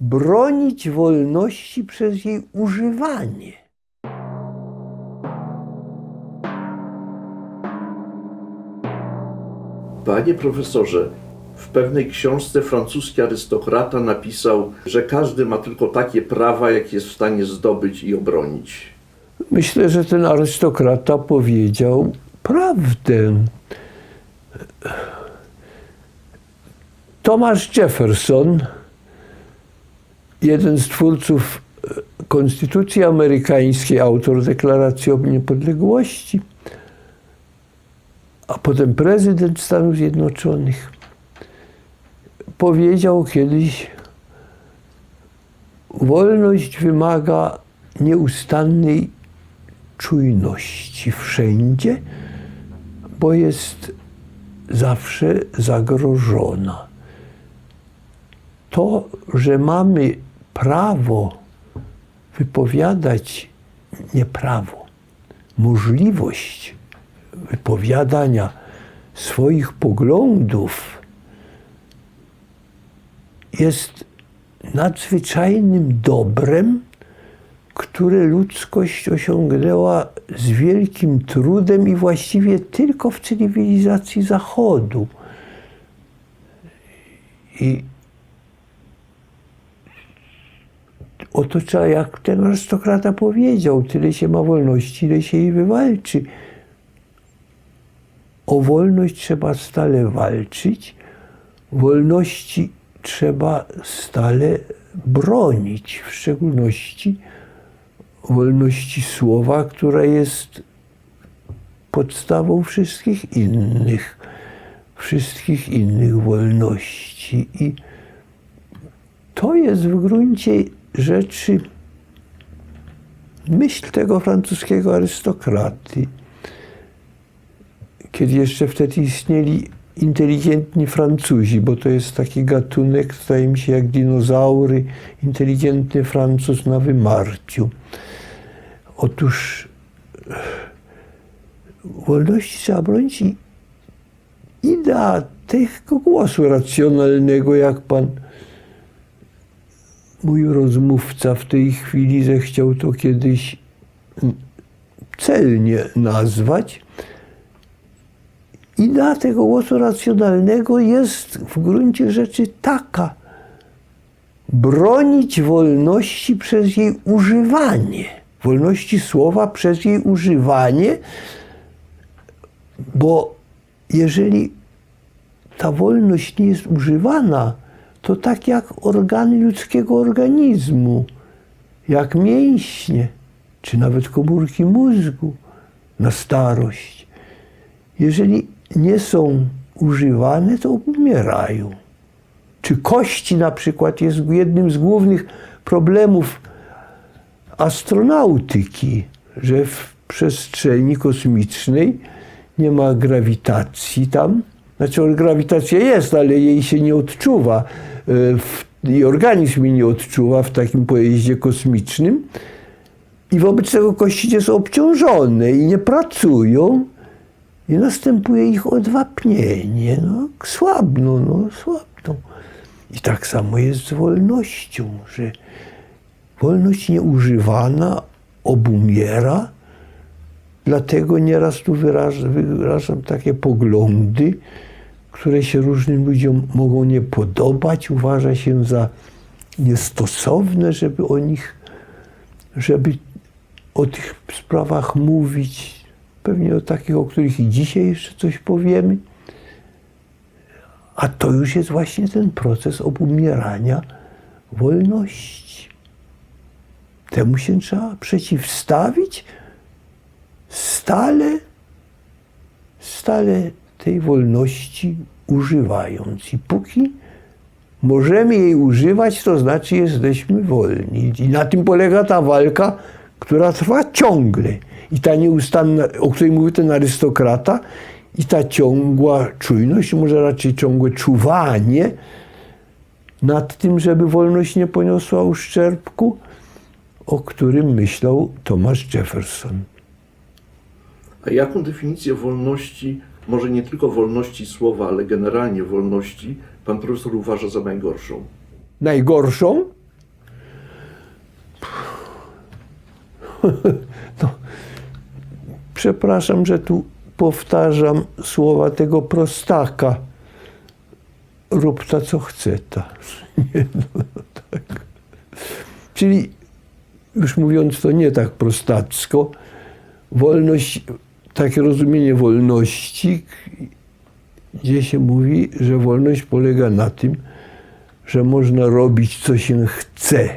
bronić wolności przez jej używanie. Panie profesorze, w pewnej książce francuski arystokrata napisał, że każdy ma tylko takie prawa, jakie jest w stanie zdobyć i obronić. Myślę, że ten arystokrata powiedział prawdę. Thomas Jefferson, jeden z twórców e, Konstytucji Amerykańskiej, autor Deklaracji o Niepodległości, a potem prezydent Stanów Zjednoczonych, powiedział kiedyś: Wolność wymaga nieustannej czujności wszędzie, bo jest zawsze zagrożona. To, że mamy prawo wypowiadać, nie prawo, możliwość wypowiadania swoich poglądów jest nadzwyczajnym dobrem, które ludzkość osiągnęła z wielkim trudem i właściwie tylko w cywilizacji Zachodu. I oto jak ten arystokrata powiedział, tyle się ma wolności, ile się jej wywalczy. O wolność trzeba stale walczyć, wolności trzeba stale bronić, w szczególności wolności słowa, która jest podstawą wszystkich innych, wszystkich innych wolności. I to jest w gruncie rzeczy myśl tego francuskiego arystokraty. Kiedy jeszcze wtedy istnieli inteligentni Francuzi, bo to jest taki gatunek, zdaje mi się, jak dinozaury, inteligentny Francuz na wymarciu. Otóż wolności trzeba bronić i idea tego głosu racjonalnego, jak pan mój rozmówca w tej chwili zechciał to kiedyś celnie nazwać, idea tego głosu racjonalnego jest w gruncie rzeczy taka. Bronić wolności przez jej używanie. Wolności słowa przez jej używanie, bo jeżeli ta wolność nie jest używana, to tak jak organy ludzkiego organizmu, jak mięśnie, czy nawet komórki mózgu na starość. Jeżeli nie są używane, to umierają. Czy kości na przykład jest jednym z głównych problemów astronautyki, że w przestrzeni kosmicznej nie ma grawitacji tam. Znaczy grawitacja jest, ale jej się nie odczuwa. I organizm jej nie odczuwa w takim pojeździe kosmicznym. I wobec tego kości są obciążone i nie pracują. I następuje ich odwapnienie. No, słabną, no, słabną. I tak samo jest z wolnością, że wolność nieużywana obumiera. Dlatego nieraz tu wyrażam takie poglądy, które się różnym ludziom mogą nie podobać. Uważa się za niestosowne, żeby o nich, żeby o tych sprawach mówić. Pewnie o takich, o których i dzisiaj jeszcze coś powiemy. A to już jest właśnie ten proces obumierania wolności. Temu się trzeba przeciwstawić, stale, stale tej wolności używając. I póki możemy jej używać, to znaczy jesteśmy wolni. I na tym polega ta walka, która trwa ciągle. I ta nieustanna, o której mówi ten arystokrata, i ta ciągła czujność, może raczej ciągłe czuwanie nad tym, żeby wolność nie poniosła uszczerbku, o którym myślał Thomas Jefferson. A jaką definicję wolności, może nie tylko wolności słowa, ale generalnie wolności, pan profesor uważa za najgorszą? Najgorszą? No, przepraszam, że tu powtarzam słowa tego prostaka. Rób ta, co chce ta. Nie, no, no, tak. Czyli, już mówiąc to nie tak prostacko, wolność takie rozumienie wolności, gdzie się mówi, że wolność polega na tym, że można robić, co się chce.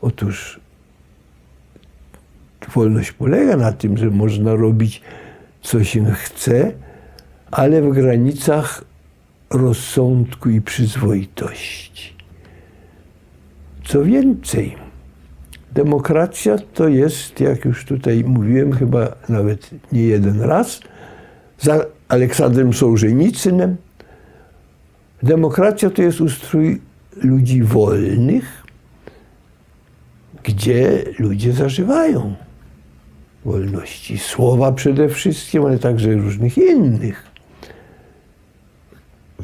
Otóż wolność polega na tym, że można robić, co się chce, ale w granicach rozsądku i przyzwoitości. Co więcej, demokracja to jest, jak już tutaj mówiłem, chyba nawet nie jeden raz, za Aleksandrem Sołżenicynem, demokracja to jest ustrój ludzi wolnych, gdzie ludzie zażywają wolności słowa przede wszystkim, ale także różnych innych.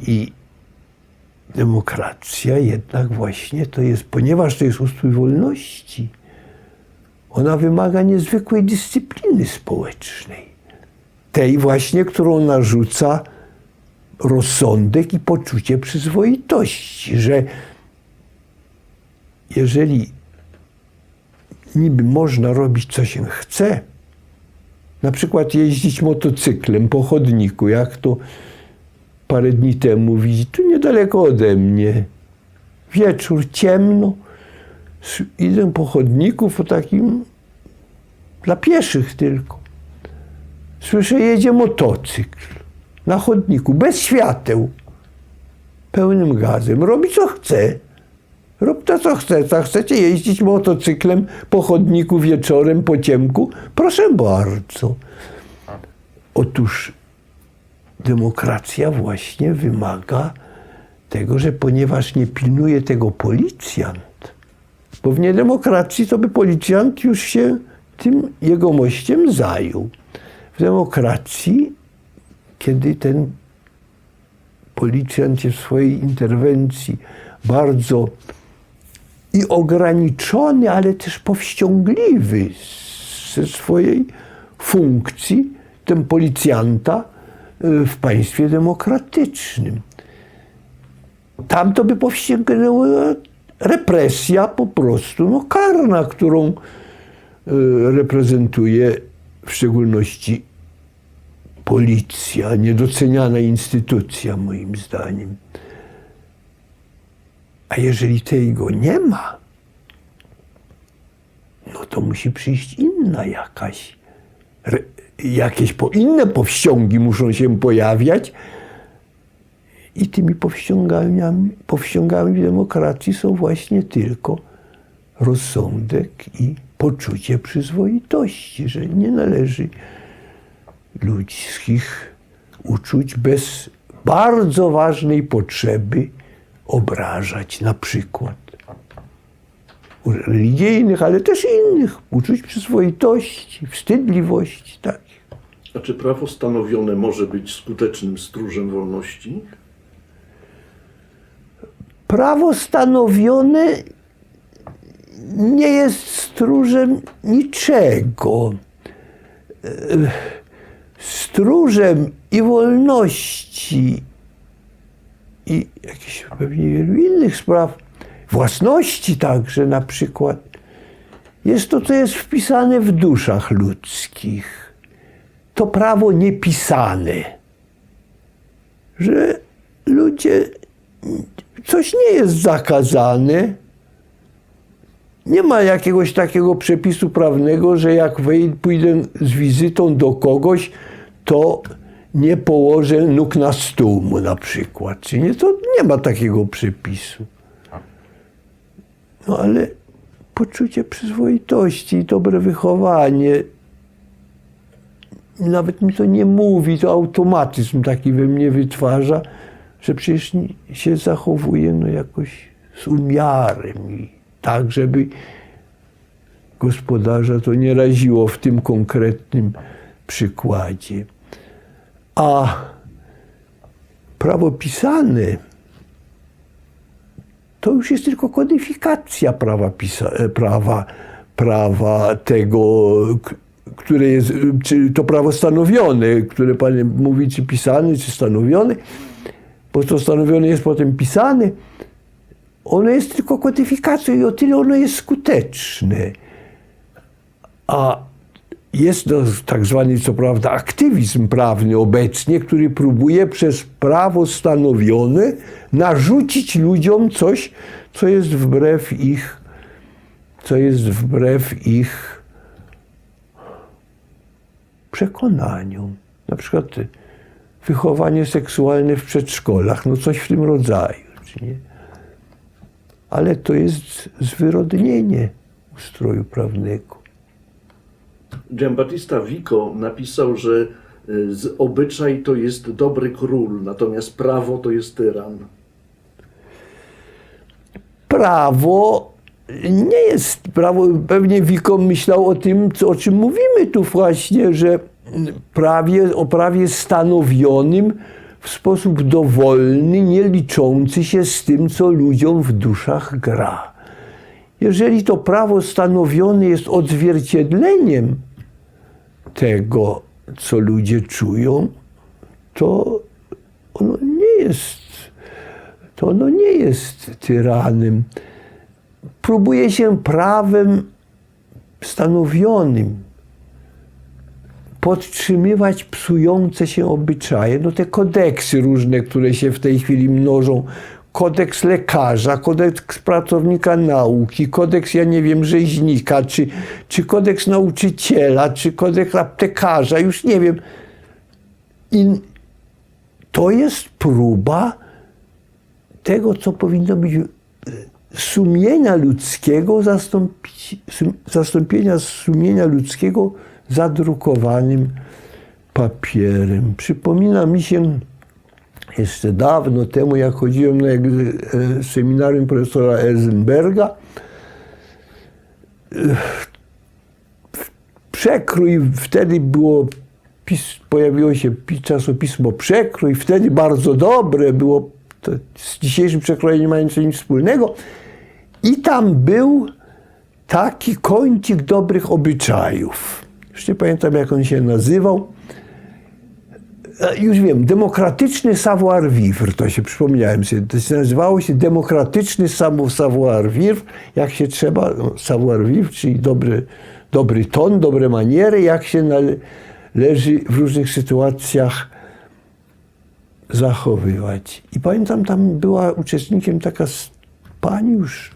I demokracja jednak właśnie to jest, ponieważ to jest ustrój wolności, ona wymaga niezwykłej dyscypliny społecznej. Tej właśnie, którą narzuca rozsądek i poczucie przyzwoitości, że jeżeli niby można robić, co się chce, na przykład jeździć motocyklem po chodniku, jak to parę dni temu widzi, tu niedaleko ode mnie. Wieczór, ciemno. Idę po chodniku, po takim dla pieszych tylko. Słyszę, jedzie motocykl na chodniku, bez świateł, pełnym gazem. Robi co chce. Rób to, co chce. A chcecie jeździć motocyklem po chodniku wieczorem, po ciemku? Proszę bardzo. Otóż demokracja właśnie wymaga tego, że ponieważ nie pilnuje tego policjant, bo w niedemokracji to by policjant już się tym jegomościem zajął. W demokracji, kiedy ten policjant jest w swojej interwencji bardzo i ograniczony, ale też powściągliwy ze swojej funkcji, ten policjanta w państwie demokratycznym. Tam to by powściągnęła represja po prostu, no karna, którą y, reprezentuje w szczególności policja, niedoceniana instytucja moim zdaniem. A jeżeli tego nie ma, no to musi przyjść inna jakaś. Jakieś po, inne powściągi muszą się pojawiać. I tymi powściągami, powściągami demokracji są właśnie tylko rozsądek i poczucie przyzwoitości, że nie należy ludzkich uczuć bez bardzo ważnej potrzeby obrażać na przykład religijnych, ale też innych uczuć przyzwoitości, wstydliwości, tak. A czy prawo stanowione może być skutecznym stróżem wolności? Prawo stanowione nie jest stróżem niczego. Stróżem i wolności i jakichś pewnie wielu innych spraw, własności także na przykład, jest to, co jest wpisane w duszach ludzkich. To prawo niepisane, że ludzie, coś nie jest zakazane, nie ma jakiegoś takiego przepisu prawnego, że jak pójdę z wizytą do kogoś, to nie położę nóg na stół mu na przykład. Czy nie? To nie ma takiego przepisu. No ale poczucie przyzwoitości dobre wychowanie, nawet mi to nie mówi, to automatyzm taki we mnie wytwarza, że przecież się zachowuje no jakoś z umiarem i tak, żeby gospodarza to nie raziło w tym konkretnym przykładzie. A prawo pisane to już jest tylko kodyfikacja prawa, pisa- prawa prawa tego, które jest, czy to prawo stanowione, które Pan mówi, czy pisane, czy stanowione, bo to stanowione jest potem pisane, ono jest tylko kodyfikacją i o tyle ono jest skuteczne. A jest to tak zwany, co prawda, aktywizm prawny obecnie, który próbuje przez prawo stanowione narzucić ludziom coś, co jest wbrew ich, co jest wbrew ich przekonaniom. Na przykład wychowanie seksualne w przedszkolach, no coś w tym rodzaju, czy nie? Ale to jest zwyrodnienie ustroju prawnego. Giambattista Vico napisał, że y, obyczaj to jest dobry król, natomiast prawo to jest tyran. prawo nie jest prawo. Pewnie Wikom myślał o tym, co, o czym mówimy tu właśnie, że prawie, o prawie stanowionym w sposób dowolny, nie liczący się z tym, co ludziom w duszach gra. Jeżeli to prawo stanowione jest odzwierciedleniem tego, co ludzie czują, to ono nie jest to ono nie jest tyranem. Próbuje się prawem stanowionym podtrzymywać psujące się obyczaje. No te kodeksy różne, które się w tej chwili mnożą. Kodeks lekarza, kodeks pracownika nauki, kodeks, ja nie wiem, rzeźnika, czy, czy kodeks nauczyciela, czy kodeks aptekarza, już nie wiem. I to jest próba tego, co powinno być e, sumienia ludzkiego, zastąpienia sumienia ludzkiego zadrukowanym papierem. Przypomina mi się jeszcze dawno temu, jak chodziłem na e, seminarium profesora Eisenberga, przekrój, wtedy było, pojawiło się pi- czasopismo Przekrój, wtedy bardzo dobre, było to z dzisiejszym przekrojem nie ma nic wspólnego. I tam był taki kącik dobrych obyczajów. Już nie pamiętam, jak on się nazywał. E, Już wiem, demokratyczny savoir-vivre, to się przypomniałem sobie. To się nazywało się demokratyczny savoir-vivre, jak się trzeba, no, savoir-vivre, czyli dobry, dobry ton, dobre maniery, jak się należy w różnych sytuacjach zachowywać. I pamiętam, tam była uczestnikiem taka pani już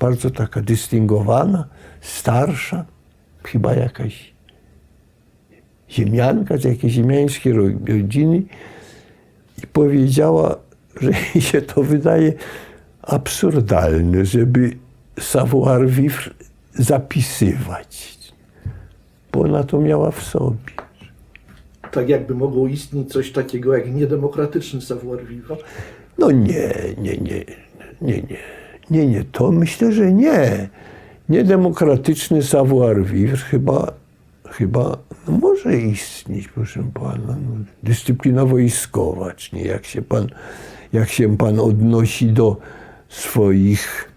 bardzo taka dystyngowana, starsza, chyba jakaś ziemianka z jakiejś ziemiańskiej ro- rodziny i powiedziała, że jej się to wydaje absurdalne, żeby savoir-vivre zapisywać, bo ona to miała w sobie. Tak jakby mogło istnieć coś takiego jak niedemokratyczny savoir-vivre. No nie, nie, nie, nie, nie, nie, nie, to myślę, że nie. Niedemokratyczny savoir-vivre chyba, chyba no może istnieć, proszę pana. No, dyscyplina wojskowa, czy nie, jak się pan, jak się pan odnosi do swoich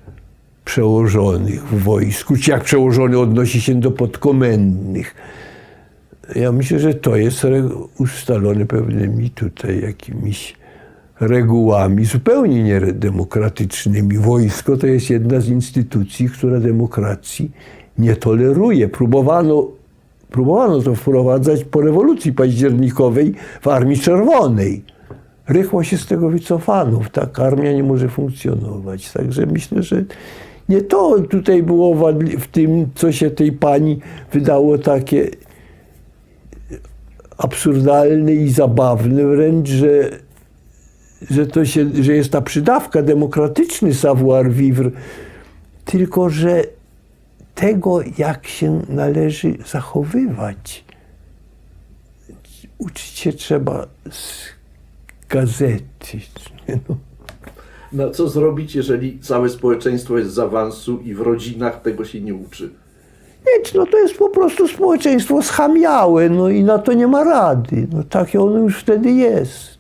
przełożonych w wojsku, czy jak przełożony odnosi się do podkomendnych. Ja myślę, że to jest ustalone pewnymi tutaj jakimiś regułami zupełnie niedemokratycznymi. Wojsko to jest jedna z instytucji, która demokracji nie toleruje. Próbowano, próbowano to wprowadzać po rewolucji październikowej w Armii Czerwonej. Rychło się z tego wycofano. Tak armia nie może funkcjonować. Także myślę, że nie to tutaj było w tym, co się tej pani wydało takie absurdalne i zabawne wręcz, że, że, to się, że jest ta przydawka demokratyczny savoir-vivre, tylko że tego, jak się należy zachowywać, uczyć się trzeba z gazety. No. No, co zrobić, jeżeli całe społeczeństwo jest z awansu i w rodzinach tego się nie uczy? Nic, no to jest po prostu społeczeństwo schamiałe, no i na to nie ma rady. No takie ono już wtedy jest.